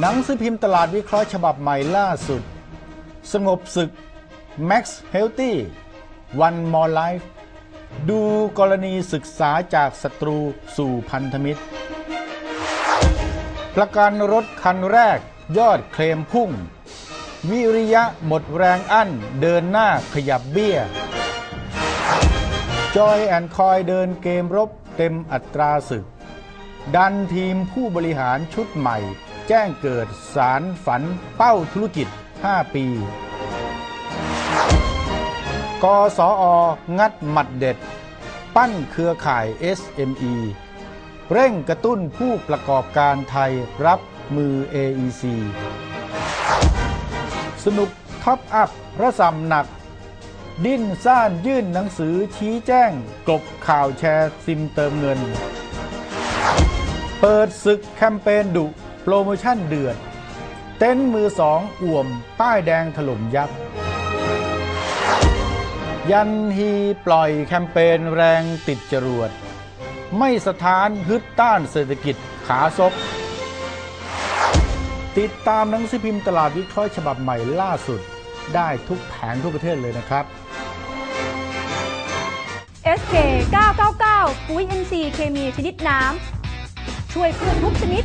หนังสือพิมพ์ตลาดวิเคราะห์ฉบับใหม่ล่าสุด สงบศึก Max Healthy One More Life ดูกรณีศึกษาจากศัตรูสู่พันธมิตร ประกันรถคันแรกยอดเคลมพุ่ง วิริยะหมดแรงอั้นเดินหน้าขยับเบี้ย จอยแอนคอยเดินเกมรบเต็มอัตราศึก ดันทีมผู้บริหารชุดใหม่ แจ้งเกิดสารฝันเป้าธุรกิจ 5 ปี กสองัดหมัดเด็ด ปั้นเครือข่าย SME เร่งกระตุ้นผู้ประกอบการไทยรับมือ AEC สนุกท็อปอัพระสำหนัก ดิ้นซ่านยื่นหนังสือชี้แจ้ง กลบข่าวแชร์ซิมเติมเงิน เปิดศึกแคมเปญดุ โปรโมชั่นเดือด เต็นท์มือสองอ่วม ป้ายแดงถล่มยับ ยันฮีปล่อยแคมเปญแรงติดจรวด ไม่สถานฮึดต้านเศรษฐกิจขาซบติดตามหนังสือพิมพ์ตลาดวิเคราะห์ฉบับใหม่ล่าสุด ได้ทุกแผงทั่วประเทศเลยนะครับ SK 999 ปุ๋ย NC เคมีชนิดน้ำ ช่วยพืชทุกชนิด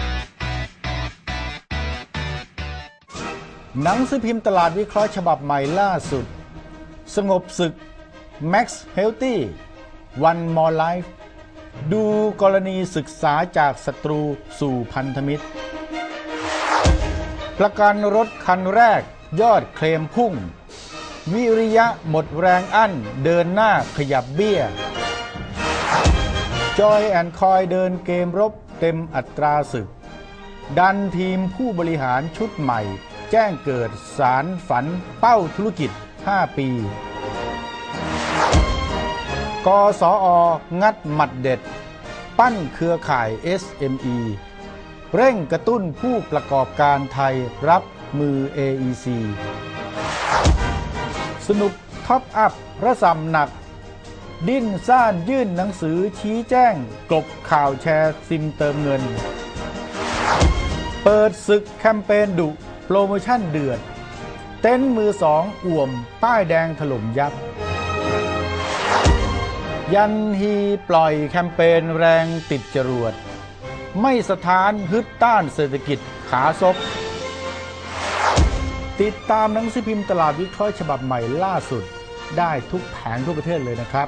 หนังสือพิมพ์ตลาดวิเคราะห์ฉบับใหม่ล่าสุด สงบศึก Max Healthy One More Life ดูกรณีศึกษาจากศัตรูสู่พันธมิตร ประกันรถคันแรกยอดเคลมพุ่ง วิริยะหมดแรงอั้นเดินหน้าขยับเบี้ย จอยแอนคอยเดินเกมรบเต็มอัตราศึก ดันทีมผู้บริหารชุดใหม่ แจ้งเกิดสารฝันเป้าธุรกิจ 5 ปี กสองัดหมัดเด็ด ปั้นเครือข่าย SME เร่งกระตุ้นผู้ประกอบการไทยรับมือ AEC สนุกท็อปอัพระสำหนัก ดิ้นซ่านยื่นหนังสือชี้แจ้ง กลบข่าวแชร์ซิมเติมเงิน เปิดศึกแคมเปญดุ โปรโมชั่นเดือด เต็นท์มือสองอ่วม ป้ายแดงถล่มยับ ยันฮีปล่อยแคมเปญแรงติดจรวด ไม่สถานฮึดต้านเศรษฐกิจขาซบติดตามหนังสือพิมพ์ตลาดวิเคราะห์ฉบับใหม่ล่าสุด ได้ทุกแผงทั่วประเทศเลยนะครับ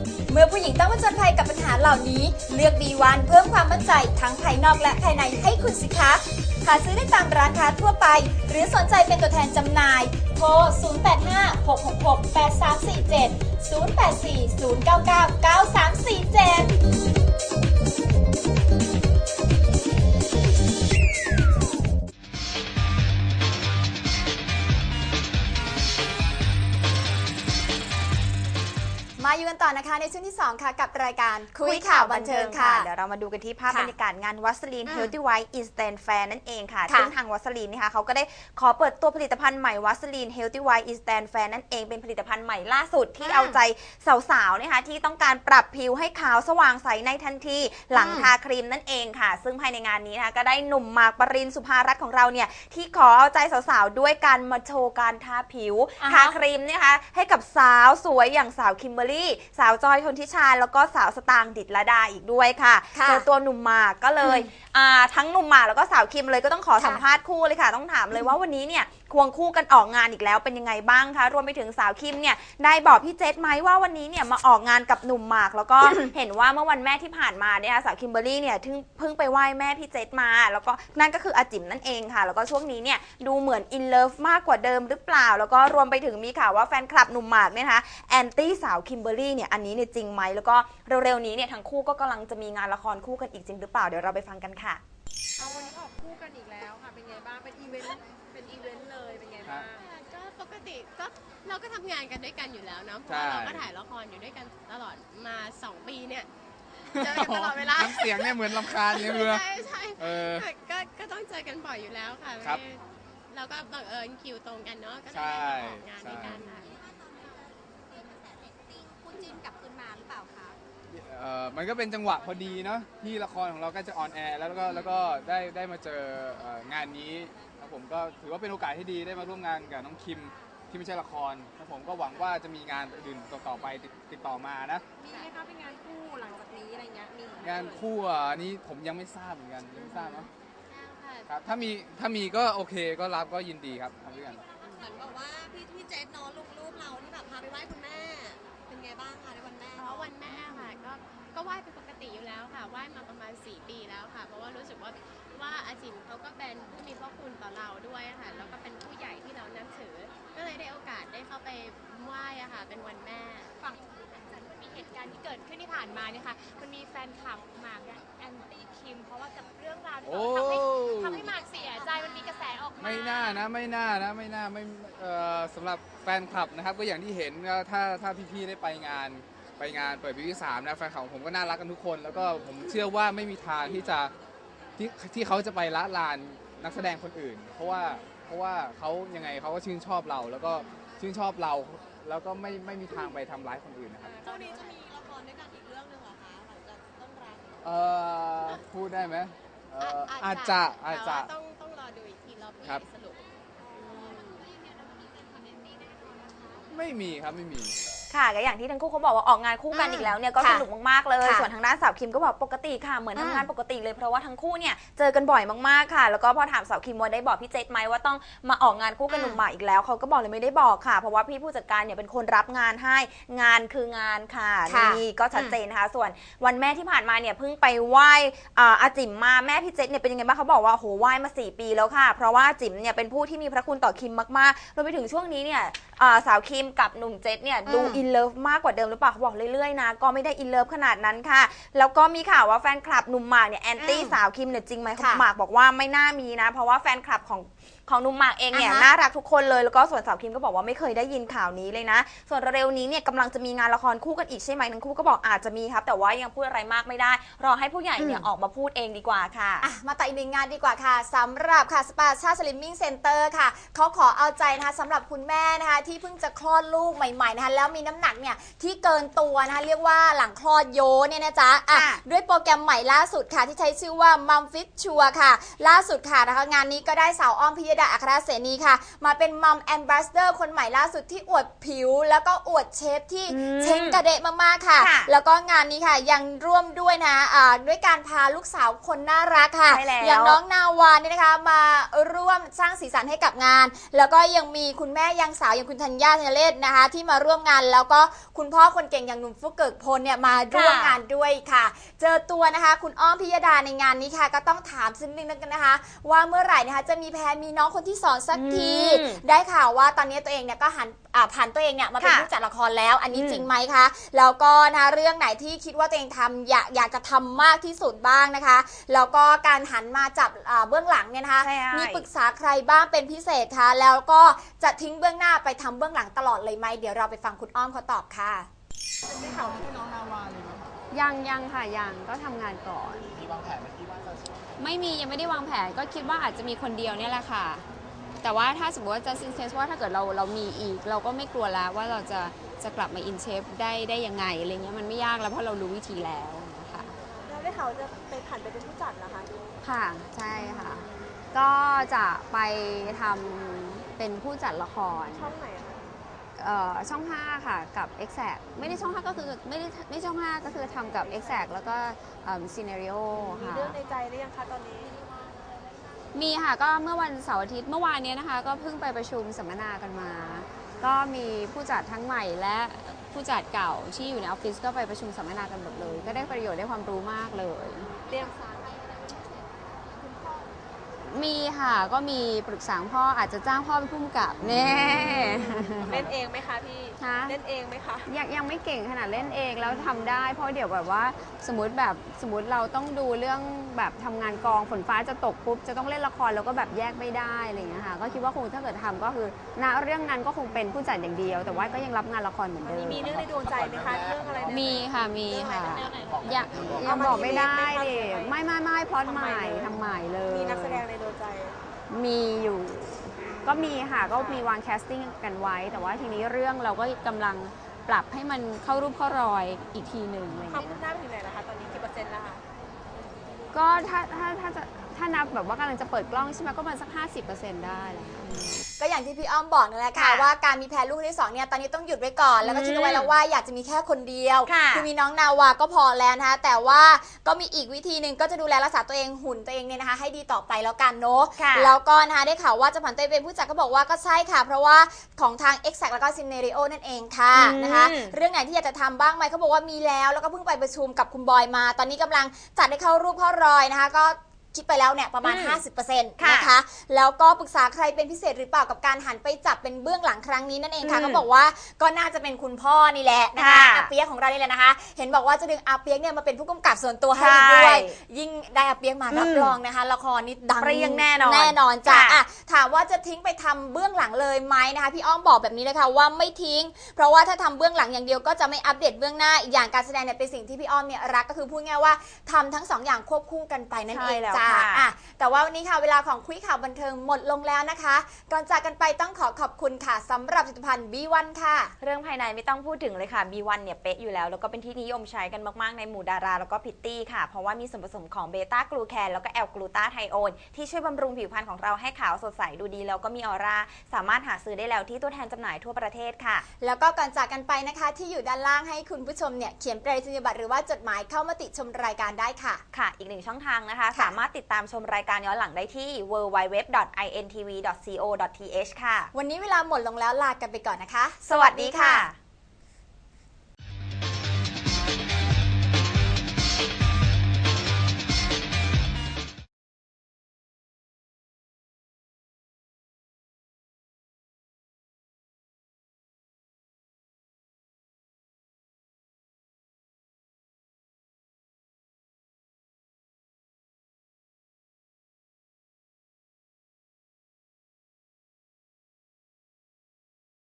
เมื่อผู้หญิงต้องผจญภัยกับปัญหาเหล่านี้ เลือก B1 เพิ่มความมั่นใจทั้งภายนอกและภายในให้คุณสิคะหาซื้อได้ตามร้านค้าทั่วไป หรือสนใจเป็นตัวแทนจำหน่าย โทร 0856668347 0840999347 อยู่กันต่อนะคะในช่วงที่ 2 ค่ะ กับรายการคุยข่าวบันเทิงค่ะ เดี๋ยวเรามาดูกันที่ภาพค่ะบรรยากาศงานวัสลีนอืม Healthy White Instant Fair นั่นเองค่ะค่ะ ซึ่งทางวัสลีนนะคะเขาก็ได้ขอเปิดตัวผลิตภัณฑ์ใหม่วัสลีน Healthy White Instant Fair นั่นเองเป็นผลิตภัณฑ์ใหม่ล่าสุดที่อืมเอาใจสาวๆนะคะที่ต้องการปรับผิวให้ขาวสว่างใสในทันทีหลังอืมทาครีมนั่นเองค่ะ ซึ่งภายในงานนี้นะคะก็ได้หนุ่มหมากปรินสุภารัตน์ของเราเนี่ยที่ขอเอาใจสาวๆด้วยการมาโชว์การทาผิวอ่าฮะทาครีมเนี่ยนะคะให้กับสาวสวยอย่างสาวคิมเบอรรี่สาวจอยชนทิชา แล้วก็สาวสตางค์ดิดละดาอีกด้วยค่ะค่ะเจอตัวหนุ่มหมากก็เลยอ่าทั้งหนุ่มหมากแล้วก็สาวคิมเลยก็ต้องขอค่ะ สัมภาษณ์คู่เลยค่ะ ต้องถามเลยว่าวันนี้เนี่ย ควงคู่กันออกงานอีกแล้วเป็นยังไงบ้างคะ รวมไปถึงสาวคิมเนี่ยได้บอกพี่เจษไหมว่าวันนี้เนี่ยมาออกงานกับหนุ่มหมาก แล้วก็ เห็นว่าเมื่อวันแม่ที่ผ่านมาเนี่ยสาวคิมเบอรรี่เนี่ยเพิ่งเพิ่งไปไหว้แม่พี่เจษมา แล้วก็นั่นก็คืออาจิ๋มนั่นเองค่ะ แล้วก็ช่วงนี้เนี่ยดูเหมือนอินเลิฟมากกว่าเดิมหรือเปล่า แล้วก็รวมไปถึงมีข่าวว่าแฟนคลับหนุ่มหมากเนี่ยนะคะแอนตี้สาวคิมเบอรรี่เนี่ยอันนี้เนี่ยจริงไหมแล้วก็เร็วๆนี้เนี่ยทั้งคู่ก็กำลังจะมีงานละครคู่กันอีกจริงหรือเปล่าเดี๋ยวเราไปฟังกันค่ะเอาวันนี้ออกคู่กันอีกแล้วค่ะเป็นไงบ้างเป็นอีเวนต์เป็นอีเวนต์ เลยเป็นไงบ้างก็ปกติก็เราก็ทำงานกันด้วยกันอยู่แล้วเนาะเพราะใช่ว่าเราก็ถ่ายละครอยู่ด้วยกันตลอดมา2ปีเนี่ยเจอกันตลอดเวลา น้ำเสียงเนี่ยเหมือนลำคาญเนี่ยเรือใช่ใช่เออก็ก็ก็ต้องเจอกันบ่อยอยู่แล้วค่ะครับเราก็บังเอิญคิวตรงกันเนาะก็เลใช่ยได้มาออกงานด้วยกันค่ะ คุณจินกลับคืนมาหรือเปล่าคะเออมันก็เป็นจังหวะพอดีเนาะที่ละครของเราใกล้จะออนแอร์แล้วก็แล้วก็ได้ได้มาเจอเอ่องานนี้ ครับผมก็ถือว่าเป็นโอกาสที่ดีได้มาร่วมงานกับน้องคิมที่ไม่ใช่ละครครับผมก็หวังว่าจะมีงานอื่นต่อๆไปติดติดต่อมานะ มีไหมคะเป็นงานคู่หลังจากนี้อะไรเงี้ยมีไหมงานคู่อะอันนี้ผมยังไม่ทราบเหมือนกันยังไม่ทราบเนาะค่ะครับถ้ามีถ้ามีก็โอเคก็รับก็ยินดีครับทำด้วยกันเหมือนบอกว่าพี่พี่เจษเนาะลงรูปเราที่แบบพาไปไหว้คุณแม่ เป็นไงบ้างคะในวันแม่เพราะวันแม่ค่ะก็ก็ไหว้เป็นปกติอยู่แล้วค่ะไหว้มาประมาณ 4 ปีแล้วค่ะ เพราะว่ารู้สึกว่า ว่าอาจิมเขาก็เป็นผู้มีพระคุณต่อเราด้วยค่ะแล้วก็เป็นผู้ใหญ่ที่เรานับถือ ก็เลยได้โอกาสได้เข้าไปไหว้อะค่ะเป็นวันแม่ฝั่งมันมีเหตุการณ์ที่เกิดขึ้นที่ผ่านมาเนี่ยค่ะมันมีแฟนคลับหมากและแอนตี้คิม เพราะว่ากับเรื่องราวที่โอ้ทำให้ทำให้หมากเสียใจมันมีกระแสออกมาไม่น่านะไม่น่านะไม่น่าไม่เอ่อสำหรับแฟนคลับนะครับ ก็อย่างที่เห็นก็ถ้าถ้าพี่ๆได้ไปงานไปงานเปิดปีที่สามนะแฟนคลับของผมก็น่ารักกันทุกคน แล้วก็ผมเชื่อว่าไม่มีทางที่จะ ที่ที่เขาจะไปละลานนักแสดงคนอื่น เพราะว่าเพราะว่าเขายังไงเขาก็ชื่นชอบเรา แล้วก็ชื่นชอบเรา แล้วก็ไม่ไม่มีทางไปทำร้ายคนอื่นนะครับช่วงนี้จะมีละครด้วยกันอีกเรื่องหนึ่งเหรอคะหลังจากต้นรักเอ่อพูดได้ไหมเอ่ออาจจะอาจจะ แต่ว่าต้องต้องรอดูอีกทีรอบนี้ครับ สรุป ไม่มีครับไม่มี ค่ะก็อย่างที่ทั้งคู่เขาบอกว่าออกงานคู่กันอืมอีกแล้วเนี่ยก็ค่ะสนุกมากๆเลย ค่ะส่วนทางด้านสาวคิมก็บอกปกติค่ะเหมือนอืมทำงานปกติเลยเพราะว่าทั้งคู่เนี่ยเจอกันบ่อยมากๆค่ะ แล้วก็พอถามสาวคิมว่าได้บอกพี่เจษไหมว่าต้องมาออกงานคู่กับหนุ่มหมากอีกแล้วเขาก็บอกเลยไม่ได้บอกค่ะ เพราะว่าพี่ผู้จัดการเนี่ยเป็นคนรับงานให้งานคืองานค่ะค่ะนี่ก็ชัดเจนนะคะ ส่วนวันแม่ที่ผ่านมาเนี่ยเพิ่งไปไหว้อ่าอาจิ๋มมาแม่พี่เจษเนี่ยเป็นยังไงบ้างเขาบอกว่าโหไหว้มาสี่ปีแล้วค่ะ เพราะว่าอาจิ๋มเนี่ยเป็นผู้ที่มีพระคุณต่อคิมมากๆรวมไปถึงช่วงนี้เนี่ยอ่าสาวคิมกับหนุ่มเจษเนี่ยดูอืม อินเลิฟมากกว่าเดิมหรือเปล่าเขาบอกเรื่อยๆนะ ก็ไม่ได้อินเลิฟขนาดนั้นค่ะ แล้วก็มีข่าวว่าแฟนคลับหนุ่มหมากเนี่ยแอนตี้อืมสาวคิมเนี่ยจริงไหมค่ะ หมากบอกว่าไม่น่ามีนะ เพราะว่าแฟนคลับของ ของหนุ่มหมากเองเนี่ยอ่าฮะน่ารักทุกคนเลยแล้วก็ส่วนสาวคิมก็บอกว่าไม่เคยได้ยินข่าวนี้เลยนะ ส่วนเร็วๆนี้เนี่ยกำลังจะมีงานละครคู่กันอีกใช่ไหมทั้งคู่ก็บอกอาจจะมีครับแต่ว่ายังพูดอะไรมากไม่ได้ รอให้ผู้ใหญ่เนี่ยออกมาพูดเองดีกว่าค่ะ อะมาต่ออีกหนึ่งงานดีกว่าค่ะสำหรับค่ะสปาชาสลิมมิ่งเซ็นเตอร์ค่ะเขาขอเอาใจนะคะสำหรับคุณแม่นะคะ ที่เพิ่งจะคลอดลูกใหม่ๆนะคะแล้วมีน้ำหนักเนี่ยที่เกินตัวนะคะเรียกว่าหลังคลอดโยเนี่ยนะจ๊ะอะค่ะ ด้วยโปรแกรมใหม่ล่าสุดค่ะที่ใช้ชื่อว่า Mum Fit ชัวค่ะ ล่าสุดค่ะนะคะงานนี้ก็ได้สาวอ้อมพิยดาอัครเสนีค่ะ มาเป็นมัมแอนบ s สเดอร์คนใหม่ล่าสุดที่อวดผิว แล้วก็อวดเชฟที่อืมเช้งกระเดะมากๆค่ะค่ะ แล้วก็งานนี้ค่ะยังร่วมด้วยนะอ่าด้วยการพาลูกสาวคนน่ารักค่ะใช่แล้วอย่างน้องนาวาเนี่ยนะคะมาร่วมสร้างสีสันให้กับงาน แล้วก็ยังมีคุณแม่ยังสาวอย่างคุณธัญญาธัญเลศนะคะ ที่มาร่วมงานแล้วก็คุณพ่อคนเก่งอย่างหนุ่มฟุกเกิกพลเนี่ยมาร่วมงานด้วยค่ะ เจอตัวนะคะ คุณอ้อมพิยดาในงานนี้ค่ะ ก็ต้องถามซึ่งนิดนึงนะคะ ว่าเมื่อไหร่นะคะจะมีแพรมีน้องคนที่สอนสักทีอืมได้ข่าวว่าตอนนี้ตัวเองเนี่ยก็หันอ่าผ่านตัวเองเนี่ยมาเป็นค่ะผู้จัดละครแล้ว อันนี้อืมจริงไหมคะ แล้วก็นะคะเรื่องไหนที่คิดว่าตัวเองทำอยากอยากจะทำมากที่สุดบ้างนะคะ แล้วก็การหันมาจับอ่าเบื้องหลังเนี่ยนะคะใช่มีปรึกษาใครบ้างเป็นพิเศษคะแล้วก็จะทิ้งเบื้องหน้าไปทำเบื้องหลังตลอดเลยไหมเดี๋ยวเราไปฟังคุณอ้อมเขาตอบค่ะยั งยังค่ะยังก็ทำงานก่อน มีวางแผนไหมที่ว่าจะไม่มียังไม่ได้วางแผนก็คิดว่าอาจจะมีคนเดียวเนี่ยแหละค่ะ แต่ว่าถ้าสมมติว่าจะซินเซสว่าถ้าเกิดเราเรามีอีก เราก็ไม่กลัวแล้วว่าเราจะจะกลับมาอินเชฟได้ได้ยังไงอะไรเงี้ยมันไม่ยากแล้วเพราะเรารู้วิธีแล้วนะคะแล้วได้ข่าวจะไปผ่านไปเป็นผู้จัดเหรอคะค่ะใช่ค่ะ ก็จะไปทำเป็นผู้จัดละคร ช่องไหนอะคะเอ่อ ช่อง 5 ค่ะ กับ Exact ไม่ได้ช่อง 5 ก็คือไม่ได้ไม่ช่อง 5 ก็คือทำกับ Exact แล้วก็ซีเนริโอมีค่ะ เรื่องในใจหรือยังคะตอนนี้ มีค่ะก็เมื่อวันเสาร์อาทิตย์เมื่อวานเนี้ยนะคะ ก็เพิ่งไปประชุมสัมมนากันมา ก็มีผู้จัดทั้งใหม่และผู้จัดเก่าที่อยู่ในออฟฟิศก็ไปประชุมสัมมนากันหมดเลย ก็ได้ประโยชน์ได้ความรู้มากเลย เตรียมสาร มีค่ะก็มีปรึกษาพ่ออาจจะจ้างพ่อเป็นผู้กำกับแน่ เล่นเองไหมคะพี่ ฮะ เล่นเองไหมคะ ยังยังไม่เก่งขนาดเล่นเองแล้วทำได้ เพราะเดี๋ยวแบบว่าสมมติแบบสมมติเราต้องดูเรื่องแบบทำงานกองฝนฟ้าจะตกปุ๊บจะต้องเล่นละครแล้วก็แบบแยกไม่ได้อะไรอย่างเงี้ยค่ะก็คิดว่าคงถ้าเกิดทำก็คือณเรื่องนั้นก็คงเป็นผู้จัดอย่างเดียว แต่ว่าก็ยังรับงานละครเหมือนเดิมมีเรื่องในดวงใจไหมคะ เรื่องอะไรเนี่ย มีค่ะมีค่ะเรื่องไหนยังยังบอกไม่ได้ดิไม่ไม่ไม่พล็อดใหม่ทำใหม่เลย มีนักแสดงในดวงใจ มีอยู่ ก็มีค่ะก็มีวางแคสติ้งกันไว้ แต่ว่าทีนี้เรื่องเราก็กำลังปรับให้มันเข้ารูปเข้ารอยอีกทีหนึ่งอะไรอย่างความเงี้ย คืบหน้าไปถึงไหนแล้วคะ ตอนนี้กี่เปอร์เซ็นต์แล้วคะก็ถ้าถ้าถ้าจะถ้านับแบบว่ากำลังจะเปิดกล้องใช่ไหมก็ประมาณสัก 50%ได้แหละค่ะก็ อย่างที่พี่อ้อมบอกนั่นแหละค่ะค่ะว่าการมีแพลนลูกคนที่สองเนี่ยตอนนี้ต้องหยุดไว้ก่อน แล้วก็อืมคิดเอาไว้แล้วว่าอยากจะมีแค่คนเดียวค่ะอมีน้องนาวาก็พอแล้วนะคะแต่ว่าก็มีอีกวิธีหนึ่งก็จะดูแลรักษาตัวเองหุ่นตัวเองเนี่ยนะคะ ให้ดีต่อไปแล้วกันเนาะค่ะ แล้วก็นะคะได้ข่าวว่าจะผ่านตัวเองเป็นผู้จัดก็บอกว่าก็ใช่ค่ะ เพราะว่าของทาง Exact แล้วก็ Scenario นั่นเองค่ะอืม นะคะ เรื่องไหนที่อยากจะทำบ้างไหมเขาบอกว่ามีแล้ว แล้วก็เพิ่งไปประชุมกับคุณบอยมา ตอนนี้กำลังจัดให้เข้ารูปเข้ารอยนะคะ ก็ คิดไปแล้วเนี่ยประมาณ อืม50%ค่ะนะคะ แล้วก็ปรึกษาใครเป็นพิเศษหรือเปล่ากับการหันไปจับเป็นเบื้องหลังครั้งนี้นั่นเองค่ะอืมก็บอกว่าก็น่าจะเป็นคุณพ่อนี่แหละนะคะค่ะอาเปียกของเรานี่แหละนะคะ เห็นบอกว่าจะดึงอาเปียกเนี่ยมาเป็นผู้กำกับส่วนตัวให้ใช่ด้วยยิ่งได้อาเปียกมาอืมรับรองนะคะ ละครนี่ดังเปรี้ยงแน่นอนแน่นอนจ้ะค่ะ อะถามว่าจะทิ้งไปทำเบื้องหลังเลยไหมนะคะ พี่อ้อมบอกแบบนี้เลยค่ะว่าไม่ทิ้ง เพราะว่าถ้าทำเบื้องหลังอย่างเดียวก็จะไม่อัปเดตเบื้องหน้าอีกอย่างการแสดงเนี่ยเป็นสิ่งที่พี่อ้อมเนี่ยรักก็คือพูดง่ายๆว่าทำทั้งสองอย่างควบคู่กันไปนั่นเองใช่แล้วจ้าค่ะอะ แต่ว่าวันนี้ค่ะเวลาของคุยข่าวบันเทิงหมดลงแล้วนะคะ ก่อนจากกันไปต้องขอขอบคุณค่ะสำหรับผลิตภัณฑ์ B1 ค่ะ เรื่องภายในไม่ต้องพูดถึงเลยค่ะ B1 เนี่ยเป๊ะอยู่แล้ว แล้วก็เป็นที่นิยมใช้กันมาก ๆ ในหมู่ดารา แล้วก็พิตตี้ค่ะ เพราะว่ามีส่วนผสมของเบต้ากลูแคนแล้วก็แอลกลูตาไทโอนที่ช่วยบำรุงผิวพรรณของเราให้ขาวสดใสดูดีแล้วก็มีออร่าสามารถหาซื้อได้แล้วที่ตัวแทนจำหน่ายทั่วประเทศค่ะ แล้วก็ก่อนจากกันไปนะคะ ที่อยู่ด้านล่างให้คุณผู้ชมเนี่ยเขียนไปรษณียบัตรหรือว่าจดหมายเข้ามาติชมรายการได้ค่ะ ค่ะ อีกหนึ่งช่องทางนะคะสามารถติดตามชมรายการย้อนหลังได้ที่ www.intv.co.th ค่ะ วันนี้เวลาหมดลงแล้วลากันไปก่อนนะคะ สวัสดีค่ะ